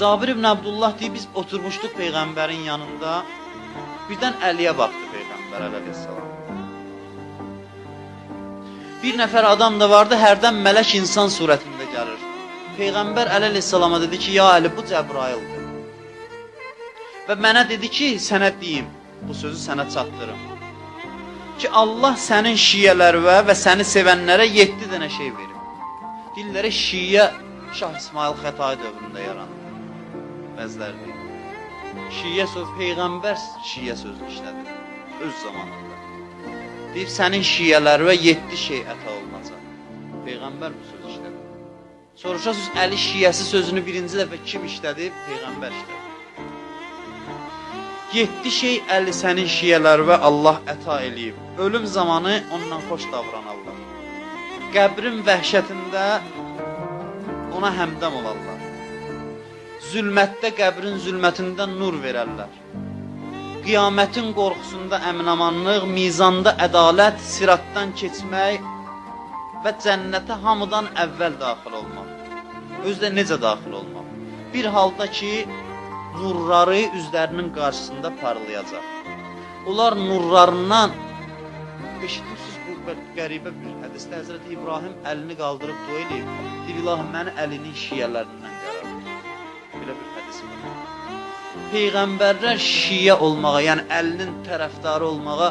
Cabir ibn Abdullah deyir, biz oturmuşduq Peyğəmbərin yanında. Birdən Əliyə baxdı Peyğəmbər əleyhissalam. Bir nəfər adam da vardı, hərdən mələk insan surətində gəlir. Peyğəmbər əleyhissalama dedi ki, ya Əli, bu Cəbraildir. Və mənə dedi ki, sənə deyim, bu sözü sənə çatdırım. Ki Allah sənin şiyələrə və səni sevənlərə 7 dənə şey verib. Dillərə şiyə Şah İsmail Xətai dövründə yarandı. Deyir. Şiyə söz peyğəmbər şiyə sözünü işlədir öz zamanında. Deyir sənin şiyələrə 7 şey əta olunacaq. Peyğəmbər bu sözü işlədi. Soruşasınız Əli şiyəsi sözünü birinci dəfə kim işlədi? Peyğəmbər işlədi. 7 şey Əli sənin şiyələrə Allah əta eləyib. Ölüm zamanı ondan xoş davranarlar. Qəbrin vəhşətində ona həmdəm olarlar. Zülmətdə qəbrin zülmətində nur verərlər. Qiyamətin qorxusunda əminamanlıq, mizanda ədalət, siratdan keçmək və cənnətə hamıdan əvvəl daxil olmaq. Özdə necə daxil olmaq? Bir halda ki, nurları üzlərinin qarşısında parlayacaq. Onlar nurlarından eşitmişsiniz bu bə- qəribə bir hədisdə Həzrət İbrahim əlini qaldırıb dua eləyib. Deyir ilahi məni əlinin şiyələrindən Peyğəmbərlər şiyə olmağa, yəni əlinin tərəfdarı olmağa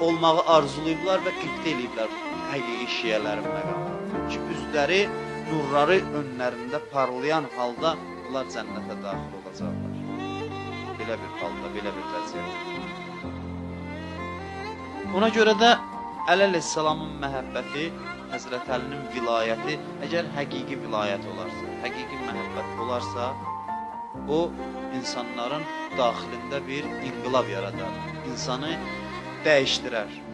olmağı arzulayıblar və qibtə eləyiblər həqiqi şiyələrin məqamını. Ki üzləri nurları önlərində parlayan halda onlar cənnətə daxil olacaqlar. Belə bir halda, belə bir vəziyyət. Ona görə də əleyhissalamın məhəbbəti, Həzrət Əlinin vilayəti əgər həqiqi vilayət olarsa, həqiqi məhəbbət olarsa, o insanların daxilində bir inqilab yaradar, insanı dəyişdirər.